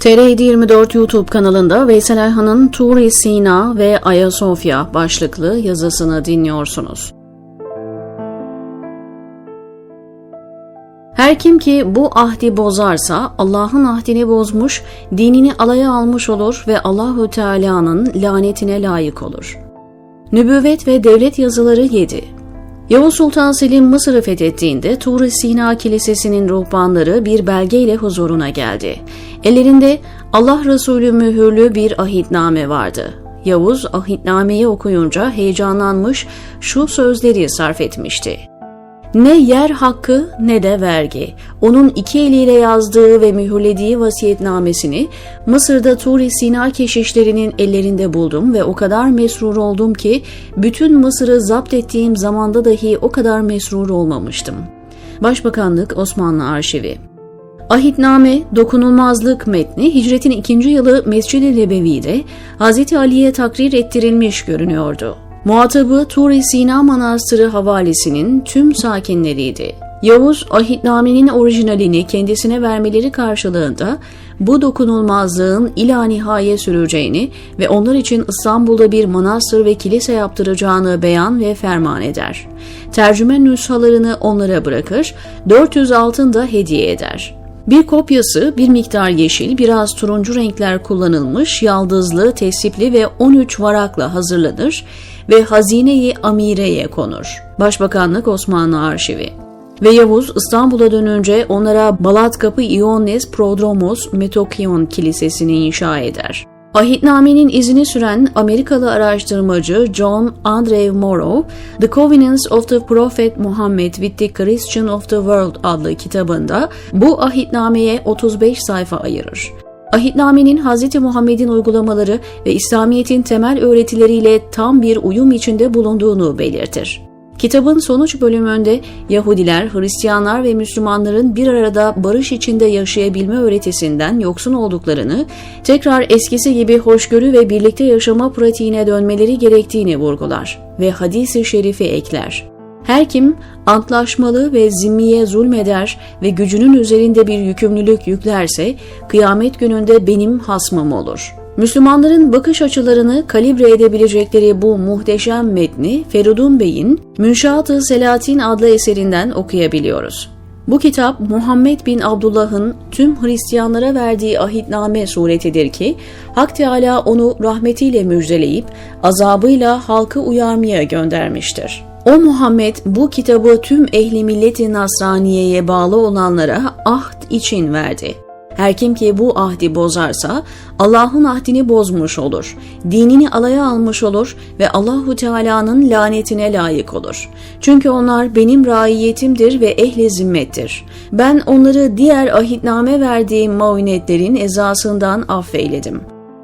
TR724 YouTube kanalında Veysel Erhan'ın Turi Sina ve Ayasofya başlıklı yazısını dinliyorsunuz. Her kim ki bu ahdi bozarsa Allah'ın ahdini bozmuş, dinini alaya almış olur ve Allahü Teala'nın lanetine layık olur. Nübüvvet ve Devlet Yazıları 7 Yavuz Sultan Selim Mısır'ı fethettiğinde Tur-i Sina Kilisesi'nin ruhbanları bir belgeyle huzuruna geldi. Ellerinde Allah Resulü mühürlü bir ahitname vardı. Yavuz ahitnameyi okuyunca heyecanlanmış şu sözleri sarf etmişti. Ne yer hakkı ne de vergi. Onun iki eliyle yazdığı ve mühürlediği vasiyetnamesini Mısır'da Tur-i Sina keşişlerinin ellerinde buldum ve o kadar mesrur oldum ki bütün Mısır'ı zapt ettiğim zamanda dahi o kadar mesrur olmamıştım. Başbakanlık Osmanlı Arşivi Ahitname, dokunulmazlık metni hicretin ikinci yılı Mescid-i Nebevi'de Hz. Ali'ye takrir ettirilmiş görünüyordu. Muhatabı Tur-i Sina Manastırı havalesinin tüm sakinleriydi. Yavuz, ahitnamenin orijinalini kendisine vermeleri karşılığında bu dokunulmazlığın ila nihaye süreceğini ve onlar için İstanbul'da bir manastır ve kilise yaptıracağını beyan ve ferman eder. Tercüme nüshalarını onlara bırakır, 400 altın da hediye eder. Bir kopyası bir miktar yeşil, biraz turuncu renkler kullanılmış, yaldızlı, tesipli ve 13 varakla hazırlanır ve hazine-i amireye konur. Başbakanlık Osmanlı Arşivi ve Yavuz İstanbul'a dönünce onlara Balatkapı Ioannes Prodromos Metokyon Kilisesi'ni inşa eder. Ahitnamenin izini süren Amerikalı araştırmacı John Andrew Morrow, The Covenants of the Prophet Muhammad with the Christian of the World adlı kitabında bu ahitnameye 35 sayfa ayırır. Ahitnamenin Hz. Muhammed'in uygulamaları ve İslamiyet'in temel öğretileriyle tam bir uyum içinde bulunduğunu belirtir. Kitabın sonuç bölümünde Yahudiler, Hristiyanlar ve Müslümanların bir arada barış içinde yaşayabilme öğretisinden yoksun olduklarını, tekrar eskisi gibi hoşgörü ve birlikte yaşama pratiğine dönmeleri gerektiğini vurgular ve hadisi şerifi ekler. Her kim antlaşmalı ve zimmiye zulmeder ve gücünün üzerinde bir yükümlülük yüklerse kıyamet gününde benim hasmım olur. Müslümanların bakış açılarını kalibre edebilecekleri bu muhteşem metni Feridun Bey'in Münşaat-ı Selatin adlı eserinden okuyabiliyoruz. Bu kitap Muhammed bin Abdullah'ın tüm Hristiyanlara verdiği ahitname suretidir ki Hak Teala onu rahmetiyle müjdeleyip azabıyla halkı uyarmaya göndermiştir. O Muhammed bu kitabı tüm ehli milleti Nasraniye'ye bağlı olanlara ahd için verdi. Her kim ki bu ahdi bozarsa Allah'ın ahdini bozmuş olur. Dinini alaya almış olur ve Allahu Teala'nın lanetine layık olur. Çünkü onlar benim raiyetimdir ve ehli zimmettir. Ben onları diğer ahitname verdiğim maunetlerin ezasından affeyledim.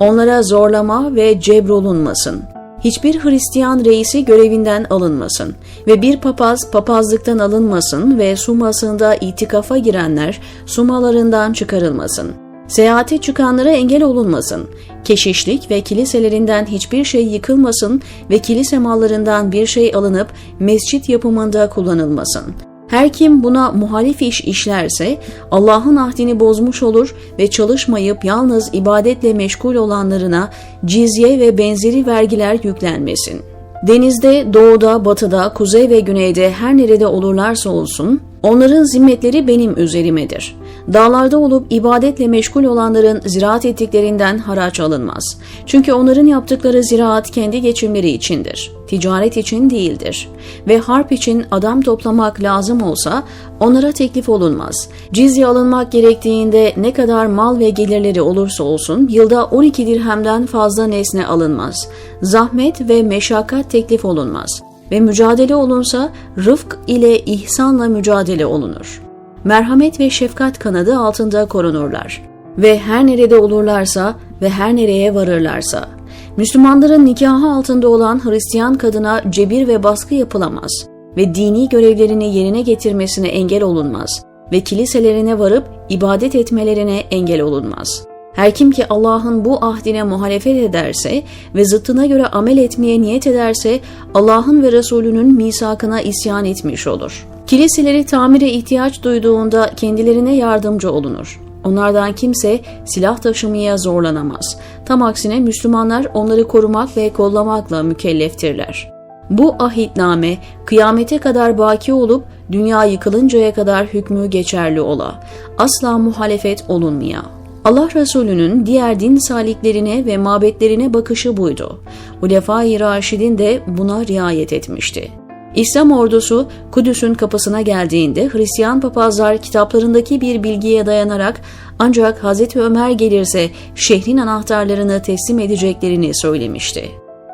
Onlara zorlama ve cebrolunmasın.'' Hiçbir Hristiyan reisi görevinden alınmasın ve bir papaz papazlıktan alınmasın ve sumasında itikafa girenler sumalarından çıkarılmasın. Seyahate çıkanlara engel olunmasın. Keşişlik ve kiliselerinden hiçbir şey yıkılmasın ve kilise mallarından bir şey alınıp mescit yapımında kullanılmasın.'' Her kim buna muhalif iş işlerse Allah'ın ahdini bozmuş olur ve çalışmayıp yalnız ibadetle meşgul olanlarına cizye ve benzeri vergiler yüklenmesin. Denizde, doğuda, batıda, kuzey ve güneyde her nerede olurlarsa olsun onların zimmetleri benim üzerimedir. Dağlarda olup ibadetle meşgul olanların ziraat ettiklerinden haraç alınmaz. Çünkü onların yaptıkları ziraat kendi geçimleri içindir. Ticaret için değildir. Ve harp için adam toplamak lazım olsa onlara teklif olunmaz. Cizye alınmak gerektiğinde ne kadar mal ve gelirleri olursa olsun yılda 12 dirhemden fazla nesne alınmaz. Zahmet ve meşakkat teklif olunmaz ve mücadele olunsa rıfk ile ihsanla mücadele olunur merhamet ve şefkat kanadı altında korunurlar. Ve her nerede olurlarsa ve her nereye varırlarsa, Müslümanların nikahı altında olan Hristiyan kadına cebir ve baskı yapılamaz ve dini görevlerini yerine getirmesine engel olunmaz ve kiliselerine varıp ibadet etmelerine engel olunmaz.'' Her kim ki Allah'ın bu ahdine muhalefet ederse ve zıttına göre amel etmeye niyet ederse Allah'ın ve Resulünün misakına isyan etmiş olur. Kiliseleri tamire ihtiyaç duyduğunda kendilerine yardımcı olunur. Onlardan kimse silah taşımaya zorlanamaz. Tam aksine Müslümanlar onları korumak ve kollamakla mükelleftirler. Bu ahitname kıyamete kadar baki olup dünya yıkılıncaya kadar hükmü geçerli ola. Asla muhalefet olunmaya. Allah Resulü'nün diğer din saliklerine ve mabetlerine bakışı buydu. Hulefai Raşidin de buna riayet etmişti. İslam ordusu Kudüs'ün kapısına geldiğinde Hristiyan papazlar kitaplarındaki bir bilgiye dayanarak ancak Hz. Ömer gelirse şehrin anahtarlarını teslim edeceklerini söylemişti.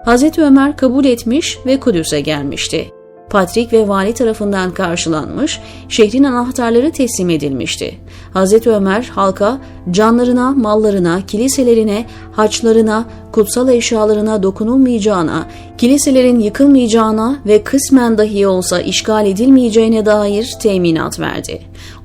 Hz. Ömer kabul etmiş ve Kudüs'e gelmişti. Patrik ve vali tarafından karşılanmış, şehrin anahtarları teslim edilmişti. Hz. Ömer halka canlarına, mallarına, kiliselerine, haçlarına, kutsal eşyalarına dokunulmayacağına, kiliselerin yıkılmayacağına ve kısmen dahi olsa işgal edilmeyeceğine dair teminat verdi.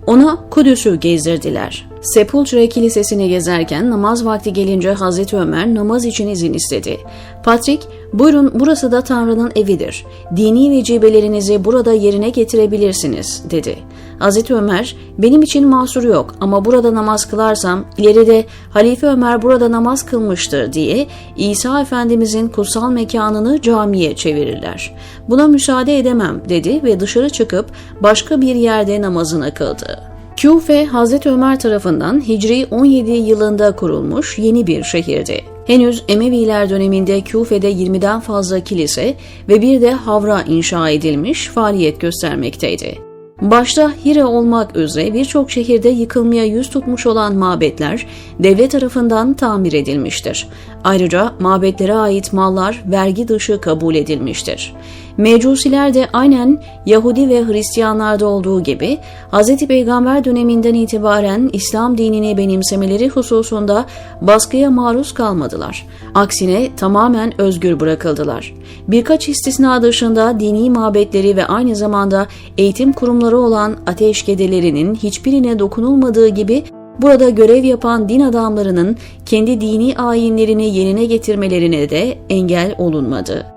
Ona Kudüs'ü gezdirdiler. Sepulture Kilisesi'ni gezerken namaz vakti gelince Hazreti Ömer namaz için izin istedi. Patrik, buyurun burası da Tanrı'nın evidir. Dini vecibelerinizi burada yerine getirebilirsiniz, dedi. Hazreti Ömer, benim için mahsur yok ama burada namaz kılarsam ileride Halife Ömer burada namaz kılmıştır diye İsa Efendimizin kutsal mekanını camiye çevirirler. Buna müsaade edemem dedi ve dışarı çıkıp başka bir yerde namazını kıldı. Küfe, Hazreti Ömer tarafından Hicri 17 yılında kurulmuş yeni bir şehirdi. Henüz Emeviler döneminde Küfe'de 20'den fazla kilise ve bir de havra inşa edilmiş faaliyet göstermekteydi. Başta Hire olmak üzere birçok şehirde yıkılmaya yüz tutmuş olan mabetler devlet tarafından tamir edilmiştir. Ayrıca mabetlere ait mallar vergi dışı kabul edilmiştir. Mecusiler de aynen Yahudi ve Hristiyanlarda olduğu gibi Hz. Peygamber döneminden itibaren İslam dinini benimsemeleri hususunda baskıya maruz kalmadılar. Aksine tamamen özgür bırakıldılar. Birkaç istisna dışında dini mabetleri ve aynı zamanda eğitim kurumları olan ateşkedelerinin hiçbirine dokunulmadığı gibi Burada görev yapan din adamlarının kendi dini ayinlerini yerine getirmelerine de engel olunmadı.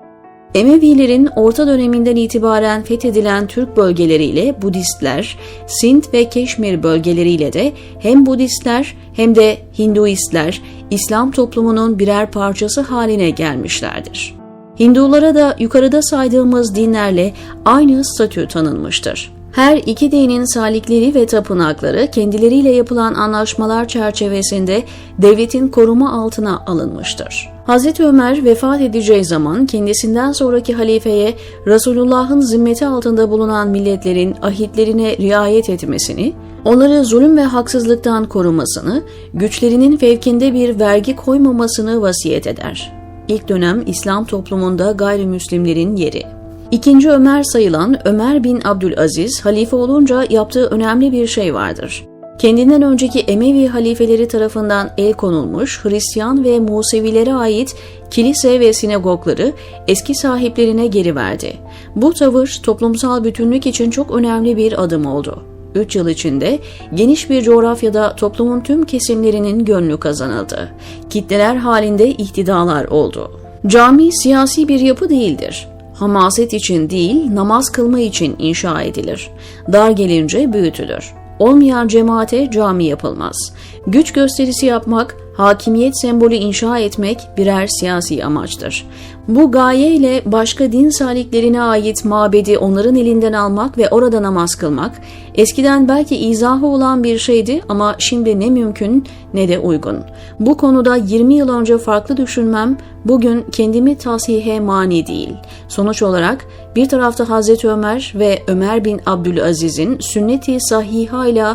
Emevilerin orta döneminden itibaren fethedilen Türk bölgeleriyle Budistler, Sint ve Keşmir bölgeleriyle de hem Budistler hem de Hinduistler İslam toplumunun birer parçası haline gelmişlerdir. Hindulara da yukarıda saydığımız dinlerle aynı statü tanınmıştır. Her iki dinin salikleri ve tapınakları kendileriyle yapılan anlaşmalar çerçevesinde devletin koruma altına alınmıştır. Hz. Ömer vefat edeceği zaman kendisinden sonraki halifeye Resulullah'ın zimmeti altında bulunan milletlerin ahitlerine riayet etmesini, onları zulüm ve haksızlıktan korumasını, güçlerinin fevkinde bir vergi koymamasını vasiyet eder. İlk dönem İslam toplumunda gayrimüslimlerin yeri. İkinci Ömer sayılan Ömer bin Abdülaziz halife olunca yaptığı önemli bir şey vardır. Kendinden önceki Emevi halifeleri tarafından el konulmuş Hristiyan ve Musevilere ait kilise ve sinagogları eski sahiplerine geri verdi. Bu tavır toplumsal bütünlük için çok önemli bir adım oldu. 3 yıl içinde geniş bir coğrafyada toplumun tüm kesimlerinin gönlü kazanıldı. Kitleler halinde ihtidalar oldu. Cami siyasi bir yapı değildir hamaset için değil namaz kılma için inşa edilir. Dar gelince büyütülür. Olmayan cemaate cami yapılmaz. Güç gösterisi yapmak, hakimiyet sembolü inşa etmek birer siyasi amaçtır. Bu gaye ile başka din saliklerine ait mabedi onların elinden almak ve orada namaz kılmak, eskiden belki izahı olan bir şeydi ama şimdi ne mümkün ne de uygun. Bu konuda 20 yıl önce farklı düşünmem bugün kendimi tasihe mani değil. Sonuç olarak bir tarafta Hazreti Ömer ve Ömer bin Abdülaziz'in sünneti sahiha ile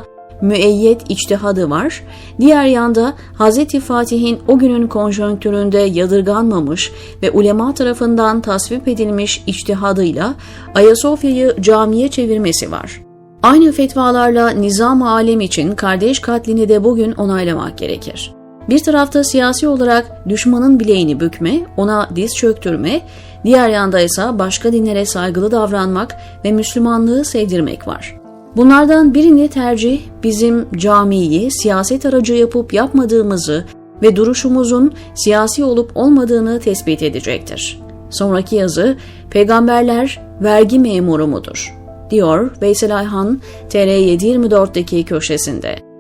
müeyyet içtihadı var. Diğer yanda Hz. Fatih'in o günün konjonktüründe yadırganmamış ve ulema tarafından tasvip edilmiş içtihadıyla Ayasofya'yı camiye çevirmesi var. Aynı fetvalarla nizam alem için kardeş katlini de bugün onaylamak gerekir. Bir tarafta siyasi olarak düşmanın bileğini bükme, ona diz çöktürme, diğer yanda ise başka dinlere saygılı davranmak ve Müslümanlığı sevdirmek var. Bunlardan birini tercih bizim camiyi siyaset aracı yapıp yapmadığımızı ve duruşumuzun siyasi olup olmadığını tespit edecektir. Sonraki yazı peygamberler vergi memuru mudur? diyor Veysel Ayhan TR724'deki köşesinde.